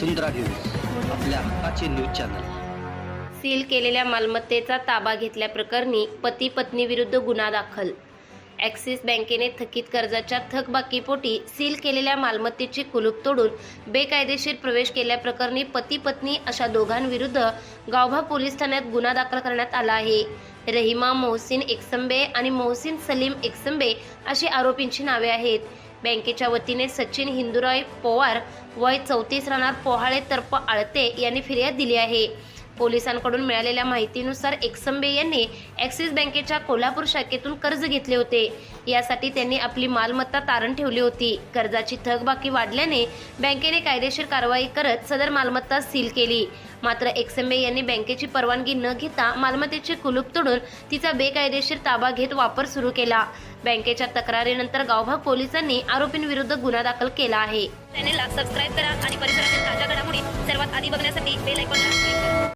वसुंधरा news आपल्या हक्काचे news channel. Seal केलेल्या मालमत्तेचा ताबा घेतल्याप्रकरणी पती पत्नीविरुद्ध गुन्हा दाखल. ॲक्सिस बँकेने थकीत कर्जाच्या थकबाकीपोटी सील केलेल्या मालमत्तेची कुलूप तोडून बेकायदेशीर प्रवेश केल्याप्रकरणी पती पत्नी अशा दोघांविरुद्ध गावभा पोलीस ठाण्यात गुन्हा दाखल करण्यात आला आहे. रहिमा मोहसिन एकसंबे आणि मोहसिन सलीम एकसंबे अशी आरोपींची नावे आहेत. बँकेच्या वतीने सचिन हिंदुराय पवार वय चौतीस राहणार पोहाळे तर्फ आळते यांनी फिर्याद दिली आहे. पोलिसांकडून मिळालेल्या माहितीनुसार एकसंबे यांनी ॲक्सिस बँकेच्या कोल्हापूर शाखेतून कर्ज घेतले होते. यासाठी त्यांनी आपली मालमत्ता तारण ठेवली होती. कर्जाची थकबाकी वाढल्याने बँकेने कायदेशीर कारवाई करत सदर मालमत्ता सील केली. मात्र एक्संबे यांनी बँकेची परवानगी न घेता मालमत्तेचे कुलूप तोडून तिचा बेकायदेशीर ताबा घेत वापर सुरू केला. बँकेच्या तक्रारीनंतर गावभाग पोलिसांनी आरोपींविरुद्ध गुन्हा दाखल केला आहे. चॅनेलला सबस्क्राईब करा आणि परिसरातील ताज्या घडामोडी सर्वात आधी बघण्यासाठी बेल आयकॉनला क्लिक करा.